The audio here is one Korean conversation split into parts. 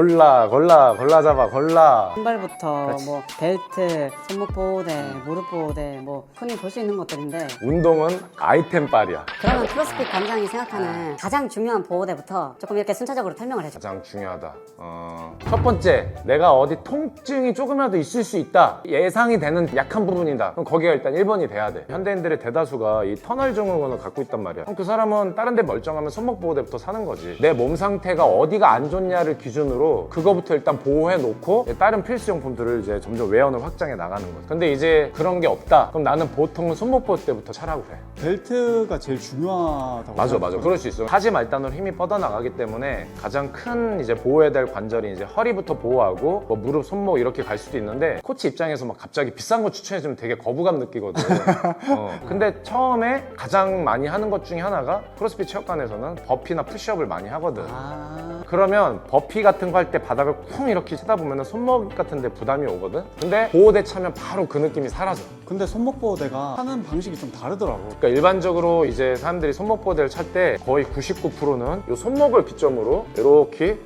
골라 골라 골라 잡아 골라. 신발부터 그렇지. 뭐 벨트, 손목 보호대, 무릎 보호대 뭐 흔히 볼 수 있는 것들인데. 운동은 아이템 빨이야. 그러면 크로스핏 관장이 생각하는 가장 중요한 보호대부터 조금 이렇게 순차적으로 설명을 해줘. 가장 중요하다. 어... 첫 번째 내가 어디 통증이 조금이라도 있을 수 있다. 예상이 되는 약한 부분이다. 그럼 거기가 일단 1번이 돼야 돼. 현대인들의 대다수가 이 터널 증후군을 갖고 있단 말이야. 그럼 그 사람은 다른 데 멀쩡하면 손목 보호대부터 사는 거지. 내 몸 상태가 어디가 안 좋냐를 기준으로 그거부터 일단 보호해 놓고 다른 필수용품들을 이제 점점 외연을 확장해 나가는 거지 근데 이제 그런 게 없다. 그럼 나는 보통은 손목 보호대부터 차라고 그래 벨트가 제일 중요하다고 맞아 맞아. 그럴 수 있어. 하지 말단으로 힘이 뻗어나가기 때문에 가장 큰 이제 보호해야 될 관절이 이제 허리부터 보호하고 뭐 무릎 손목 이렇게 갈 수도 있는데 코치 입장에서 막 갑자기 비싼 거 추천해주면 되게 거부감 느끼거든. 어. 근데 처음에 가장 많이 하는 것 중에 하나가 크로스핏 체육관에서는 버피나 푸시업을 많이 하거든. 아. 그러면 버피 같은 거 할 때 바닥을 쿵 이렇게 치다 보면 손목 같은 데 부담이 오거든? 근데 보호대 차면 바로 그 느낌이 사라져. 근데 손목 보호대가 하는 방식이 좀 다르더라고. 그러니까 일반적으로 이제 사람들이 손목 보호대를 찰 때 거의 99%는 이 손목을 기점으로 이렇게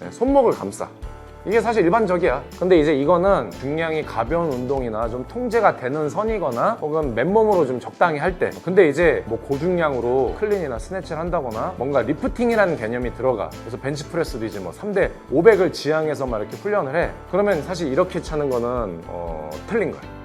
네, 손목을 감싸. 이게 사실 일반적이야. 근데 이제 이거는 중량이 가벼운 운동이나 좀 통제가 되는 선이거나 혹은 맨몸으로 좀 적당히 할 때. 근데 이제 뭐 고중량으로 클린이나 스네치를 한다거나 뭔가 리프팅이라는 개념이 들어가. 그래서 벤치프레스도 이제 뭐 3대 500을 지향해서 막 이렇게 훈련을 해. 그러면 사실 이렇게 차는 거는 어, 틀린 거야.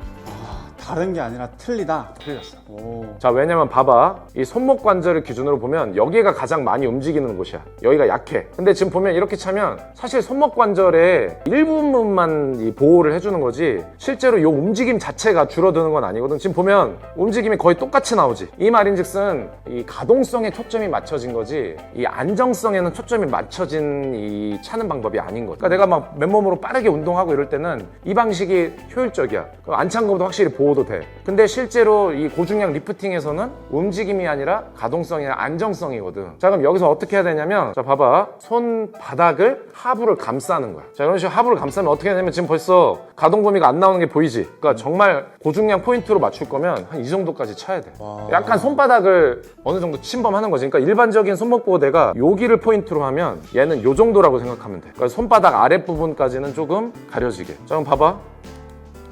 아 다른 게 아니라 틀리다. 틀렸어. 오. 자 왜냐면 봐봐. 이 손목 관절을 기준으로 보면 여기가 가장 많이 움직이는 곳이야. 여기가 약해. 근데 지금 보면 이렇게 차면 사실 손목 관절의 일부분만 이 보호를 해주는 거지 실제로 이 움직임 자체가 줄어드는 건 아니거든. 지금 보면 움직임이 거의 똑같이 나오지. 이 말인즉슨 이 가동성에 초점이 맞춰진 거지 이 안정성에는 초점이 맞춰진 이 차는 방법이 아닌 거지. 그러니까 내가 막 맨몸으로 빠르게 운동하고 이럴 때는 이 방식이 효율적이야. 안찬 거보다 확실히 보호 도 돼. 근데 실제로 이 고중량 리프팅에서는 움직임이 아니라 가동성이나 안정성이거든. 자 그럼 여기서 어떻게 해야 되냐면 자 봐봐. 손 바닥을 하부를 감싸는 거야. 자 이런 식으로 하부를 감싸면 어떻게 되냐면 지금 벌써 가동 범위가 안 나오는 게 보이지? 그러니까 정말 고중량 포인트로 맞출 거면 한 이 정도까지 쳐야 돼. 와. 약간 손바닥을 어느 정도 침범하는 거지. 그러니까 일반적인 손목 보호대가 여기를 포인트로 하면 얘는 요 정도라고 생각하면 돼. 그러니까 손바닥 아랫부분까지는 조금 가려지게. 자 그럼 봐봐.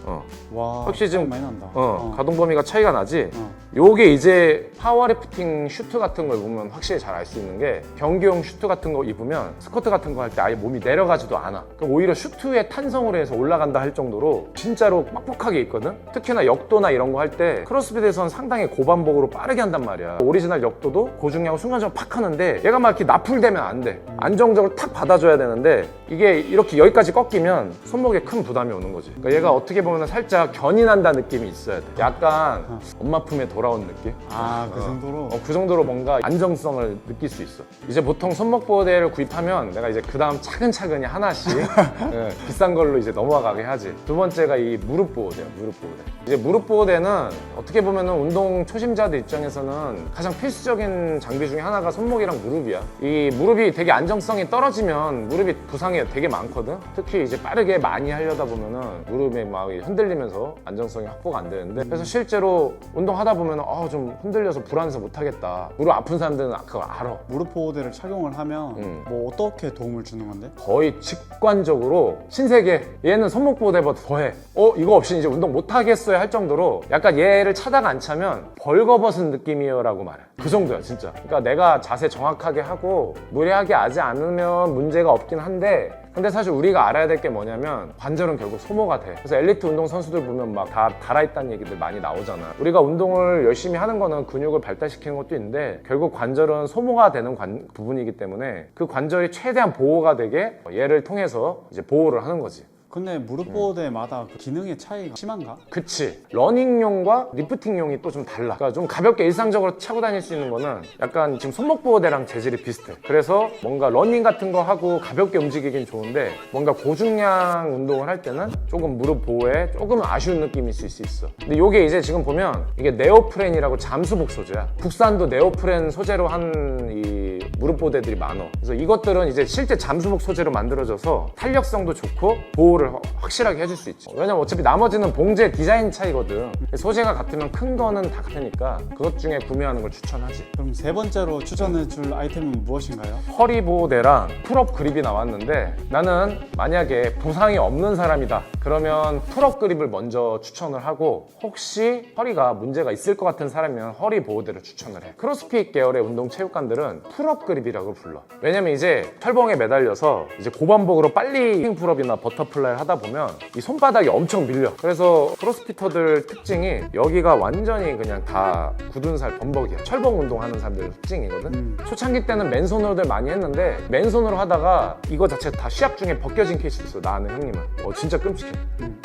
어. 와 확실히 지금- 많이 난다 어, 가동 범위가 차이가 나지. 어. 요게 이제 파워리프팅 슈트 같은 걸 보면 확실히 잘 알 수 있는 게 경기용 슈트 같은 거 입으면 스쿼트 같은 거 할 때 아예 몸이 내려가지도 않아. 그럼 오히려 슈트의 탄성으로 해서 올라간다 할 정도로 진짜로 빡빡하게 있거든. 특히나 역도나 이런 거 할 때 크로스핏에서는 상당히 고반복으로 빠르게 한단 말이야. 오리지널 역도도 고중량을 순간적으로 팍 하는데 얘가 막 이렇게 나풀되면 안 돼. 안정적으로 탁 받아줘야 되는데 이게 이렇게 여기까지 꺾이면 손목에 큰 부담이 오는 거지. 그러니까 얘가 어떻게 보면 살짝 견인한다 느낌이 있어야 돼. 약간 엄마 품에 돌아온 느낌? 아그 어. 정도로 어, 그 정도로 뭔가 안정성을 느낄 수 있어. 이제 보통 손목 보호대를 구입하면 내가 이제 그 다음 차근차근히 하나씩 예, 비싼 걸로 이제 넘어가게 하지. 두 번째가 이 무릎 보호대야, 무릎 보호대. 이제 무릎 보호대는 어떻게 보면은 운동 초심자들 입장에서는 가장 필수적인 장비 중에 하나가 손목이랑 무릎이야. 이 무릎이 되게 안정성이 떨어지면 무릎이 부상 이 되게 많거든. 특히 이제 빠르게 많이 하려다 보면은 무릎이 막 흔들리면서 안정성이 확보가 안 되는데 그래서 실제로 운동하다 보면 어좀 흔들려서 불안해서 못 하겠다. 무릎 아픈 사람들은 그거 알아. 무릎 보호대를 착용을 하면 음. 뭐 어떻게 도움을 주는 건데? 거의 직관적으로 신세계 얘는 손목 보호대보다 더해 어 이거 없이 이제 운동 못 하겠어요 할 정도로 약간 얘를 차다가 안 차면 벌거벗은 느낌이에요 라고 말해 그 정도야 진짜 그러니까 내가 자세 정확하게 하고 무리하게 하지 않으면 문제가 없긴 한데 근데 사실 우리가 알아야 될 게 뭐냐면 관절은 결국 소모가 돼. 그래서 엘리트 운동 선수들 보면 막 다 달아있다는 얘기들 많이 나오잖아. 우리가 운동을 열심히 하는 거는 근육을 발달시키는 것도 있는데 결국 관절은 소모가 되는 관- 부분이기 때문에 그 관절이 최대한 보호가 되게 얘를 통해서 이제 보호를 하는 거지. 근데 무릎 보호대마다 그 기능의 차이가 심한가? 그치. 러닝용과 리프팅용이 또 좀 달라. 그러니까 좀 가볍게 일상적으로 차고 다닐 수 있는 거는 약간 지금 손목 보호대랑 재질이 비슷해. 그래서 뭔가 러닝 같은 거 하고 가볍게 움직이긴 좋은데 뭔가 고중량 운동을 할 때는 조금 무릎 보호에 조금 아쉬운 느낌이 있을 수 있어. 근데 이게 이제 지금 보면 이게 네오프렌이라고 잠수복 소재야. 국산도 네오프렌 소재로 한 이 무릎 보호대들이 많아. 그래서 이것들은 이제 실제 잠수복 소재로 만들어져서 탄력성도 좋고 보호를 보호를 확- 확실하게 해줄 수 있지. 왜냐면 어차피 나머지는 봉제 디자인 차이거든. 소재가 같으면 큰 거는 다 같으니까 그것 중에 구매하는 걸 추천하지. 그럼 세 번째로 추천해 줄 아이템은 무엇인가요? 허리 보호대랑 풀업 그립이 나왔는데 나는 만약에 부상이 없는 사람이다. 그러면 풀업 그립을 먼저 추천을 하고 혹시 허리가 문제가 있을 것 같은 사람이면 허리 보호대를 추천을 해. 크로스핏 계열의 운동 체육관들은 풀업 그립이라고 불러. 왜냐면 이제 철봉에 매달려서 이제 고반복으로 빨리 킹 풀업이나 버터플라이 를 하다 보면 이 손바닥이 엄청 밀려. 그래서 크로스피터들 특징이 여기가 완전히 그냥 다 굳은 살 범벅이야. 철봉 운동하는 사람들 특징이거든. 음. 초창기 때는 맨손으로들 많이 했는데 맨손으로 하다가 이거 자체 다 시합 중에 벗겨진 케이스 있어 나 아는 형님은. 어 진짜 끔찍해.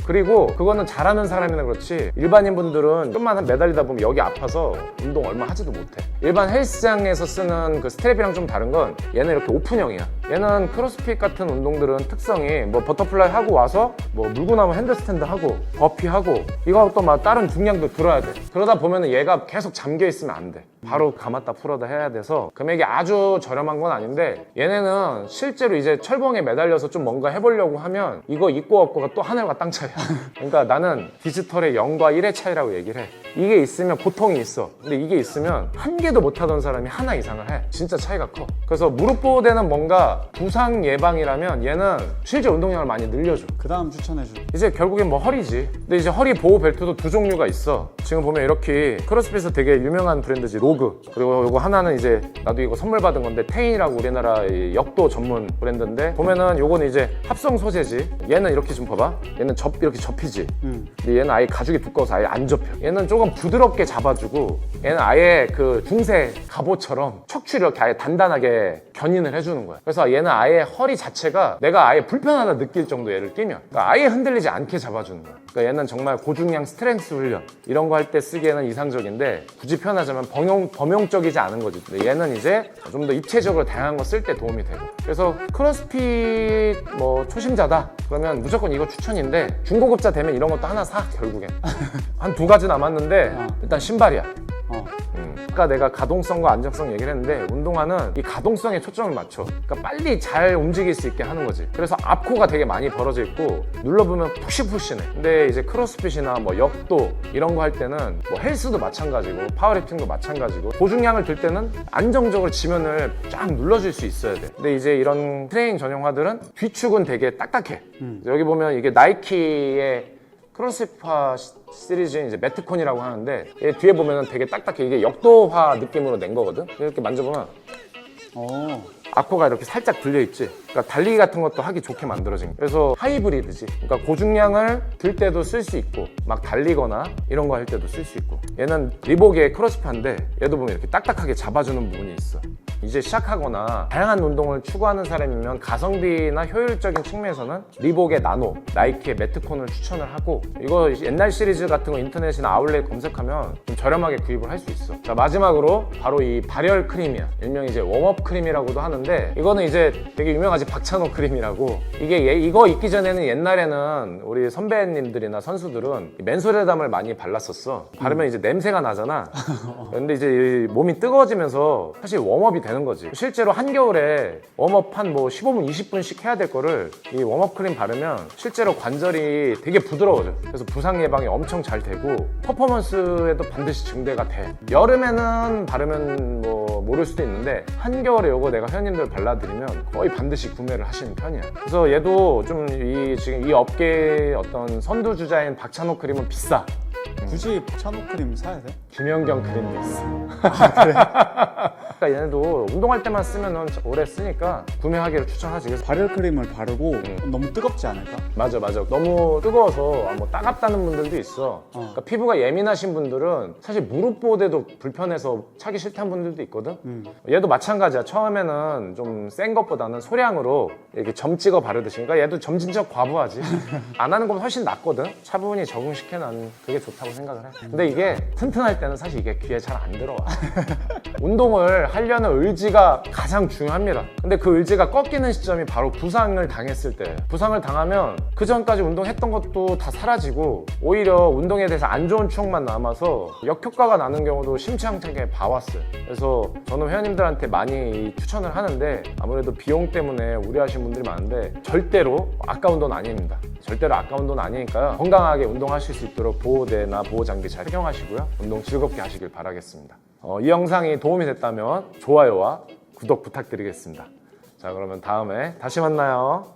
그리고 그거는 잘하는 사람이나 그렇지 일반인 분들은 좀만 매달리다 보면 여기 아파서 운동 얼마 하지도 못해. 일반 헬스장에서 쓰는 그 스트랩이랑 좀 다른 건 얘는 이렇게 오픈형이야. 얘는 크로스핏 같은 운동들은 특성이 뭐 버터플라이 하고 와서 뭐 물고 나면 핸드스탠드 하고 버피 하고 이거 또막 다른 중량도 들어야 돼. 그러다 보면은 얘가 계속 잠겨 있으면 안 돼. 바로 감았다 풀어다 해야 돼서 금액이 아주 저렴한 건 아닌데 얘네는 실제로 이제 철봉에 매달려서 좀 뭔가 해보려고 하면 이거 있고 없고가 또 하늘과 땅 차이야. 그러니까 나는 디지털의 0과 1의 차이라고 얘기를 해. 이게 있으면 보통이 있어. 근데 이게 있으면 한 개도 못하던 사람이 하나 이상을 해. 진짜 차이가 커. 그래서 무릎 보호대는 뭔가 부상 예방이라면 얘는 실제 운동량을 많이 늘려줘. 그 다음 추천해줄 이제 결국엔 뭐 허리지. 근데 이제 허리 보호 벨트도 두 종류가 있어. 지금 보면 이렇게 크로스핏에서 되게 유명한 브랜드지 로그. 그리고 이거 하나는 이제 나도 이거 선물 받은 건데 테인이라고 우리나라 의 역도 전문 브랜드인데 보면은 요거는 이제 합성 소재지. 얘는 이렇게 좀 봐봐. 얘는 접 이렇게 접히지. 음. 근데 얘는 아예 가죽이 두꺼워서 아예 안 접혀. 얘는 조금 부드럽게 잡아주고 얘는 아예 그 중세 갑옷처럼 척추를 이렇게 아예 단단하게 견인을 해주는 거야. 그래서 얘는 아예 허리 자체가 내가 아예 불편하다 느낄 정도 얘를 끼면 그러니까 아예 흔들리지 않게 잡아주는 거야. 그러니까 얘는 정말 고중량 스트렝스 훈련 이런 거 할 때 쓰기에는 이상적인데 굳이 표현하자면 범용, 범용적이지 않은 거지. 근데 얘는 이제 좀 더 입체적으로 다양한 거 쓸 때 도움이 되고. 그래서 크로스핏 뭐 초심자다 그러면 무조건 이거 추천인데 중고급자 되면 이런 것도 하나 사 결국엔 한 두 가지 남았는데 어. 일단 신발이야. 어. 음. 아까 내가 가동성과 안정성 얘기를 했는데 운동화는 이 가동성에 초점을 맞춰. 그러니까 빨리 잘 움직일 수 있게 하는 거지. 그래서 앞코가 되게 많이 벌어져 있고 눌러보면 푹신푹신해. 근데 이제 크로스핏이나 뭐 역도 이런 거 할 때는 뭐 헬스도 마찬가지고 파워리프팅도 마찬가지고 고중량을 들 때는 안정적으로 지면을 쫙 눌러줄 수 있어야 돼. 근데 이제 이런 트레이닝 전용화들은 뒤축은 되게 딱딱해. 여기 보면 이게 나이키의 크로스파 시리즈인 이제 매트콘이라고 하는데 얘 뒤에 보면은 되게 딱딱해. 이게 역도화 느낌으로 낸 거거든? 이렇게 만져보면 어. 아코가 이렇게 살짝 들려 있지? 그러니까 달리기 같은 것도 하기 좋게 만들어진 그래서 하이브리드지. 그러니까 고중량을 들 때도 쓸 수 있고 막 달리거나 이런 거 할 때도 쓸 수 있고. 얘는 리복의 크로스파인데 얘도 보면 이렇게 딱딱하게 잡아주는 부분이 있어 이제 시작하거나 다양한 운동을 추구하는 사람이면 가성비나 효율적인 측면에서는 리복의 나노, 나이키의 매트콘을 추천을 하고 이거 옛날 시리즈 같은 거 인터넷이나 아울렛 검색하면 좀 저렴하게 구입을 할 수 있어. 자 마지막으로 바로 이 발열 크림이야. 일명 이제 웜업 크림이라고도 하는데 이거는 이제 되게 유명하지 박찬호 크림이라고 이게 얘- 이거 있기 전에는 옛날에는 우리 선배님들이나 선수들은 맨소레담을 많이 발랐었어. 바르면 이제 냄새가 나잖아. 근데 이제 이 몸이 뜨거워지면서 사실 웜업이 되는 거지. 실제로 한겨울에 웜업 한 뭐 15분, 20분씩 해야 될 거를 이 웜업 크림 바르면 실제로 관절이 되게 부드러워져. 그래서 부상 예방이 엄청 잘 되고 퍼포먼스에도 반드시 증대가 돼. 여름에는 바르면 뭐 모를 수도 있는데 한겨울에 이거 내가 회원님들 발라드리면 거의 반드시 구매를 하시는 편이야. 그래서 얘도 좀 이 지금 이 업계의 어떤 선두주자인 박찬호 크림은 비싸. 굳이 찬호 크림 사야 돼? 김연경 크림도 있어. 그러 니까 얘네도 운동할 때만 쓰면은 오래 쓰니까 구매하기를 추천하지. 그래서 발열 크림을 바르고 음. 너무 뜨겁지 않을까? 맞아 맞아. 너무 뜨거워서 아, 뭐 따갑다는 분들도 있어. 그러니까 피부가 예민하신 분들은 사실 무릎 보호대도 불편해서 차기 싫다는 분들도 있거든? 음. 얘도 마찬가지야. 처음에는 좀 센 것보다는 소량으로 이렇게 점 찍어 바르듯이. 그러니까 얘도 점진적 과부하지. 안 하는 것보다 훨씬 낫거든? 차분히 적응시켜 난 그게 좋다고 생각을 해. 근데 이게 튼튼할 때는 사실 이게 귀에 잘 안 들어와. 운동을 하려는 의지가 가장 중요합니다. 근데 그 의지가 꺾이는 시점이 바로 부상을 당했을 때. 부상을 당하면 그 전까지 운동했던 것도 다 사라지고 오히려 운동에 대해서 안 좋은 추억만 남아서 역효과가 나는 경우도 심취한하게 봐왔어요. 그래서 저는 회원님들한테 많이 추천을 하는데 아무래도 비용 때문에 우려하시는 분들이 많은데 절대로 아까운 돈 아닙니다. 절대로 아까운 돈 아니니까요. 건강하게 운동하실 수 있도록 보호대나 보호장비 잘 착용하시고요. 운동 즐겁게 하시길 바라겠습니다. 어, 이 영상이 도움이 됐다면 좋아요와 구독 부탁드리겠습니다. 자, 그러면 다음에 다시 만나요.